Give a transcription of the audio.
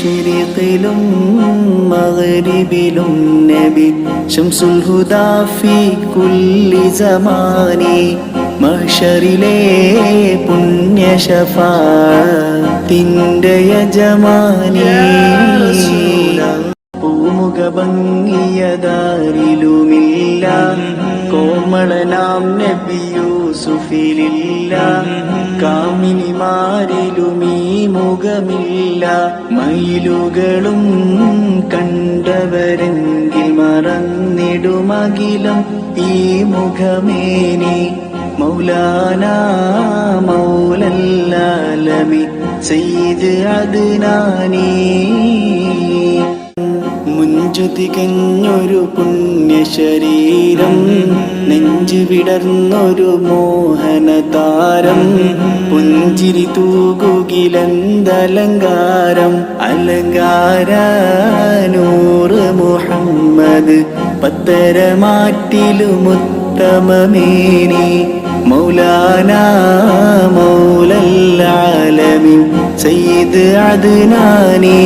മഷരിഖിലും മഗ്രിബിലും നബി ശംസുൽ ഹുദാ ഫീ കുല്ലി സമാനി മഹ്ശറിലെ പുണ്യ ഷഫാത്തിന്റെ യജമാനി. പൂമുഖ ഭംഗിയതാരിലുമില്ല കോമളനാം നബി യൂസുഫിലില്ല. കാമിനിമാരിലുമീ മുഖമില്ല. മയിലുകളും കണ്ടവരെങ്കിൽ മറന്നിടുമകിലം ഈ മുഖമേനി. മൗലാന മൗലല്ലാലമി സയ്യിദ് അദ്നാനീ. മുഞ്ചു തികഞ്ഞൊരു പുണ്യശരീരം നെഞ്ചു വിടർന്നൊരു മോഹന താരം പുഞ്ചിരി തൂകുകിലെന്തലങ്കാരം. മുഹമ്മദ് പത്തര മാറ്റിലും ഉത്തമമേനി മൗലാന മൗലല്ലാലമിൻ സയ്യിദ് അദ്നാനീ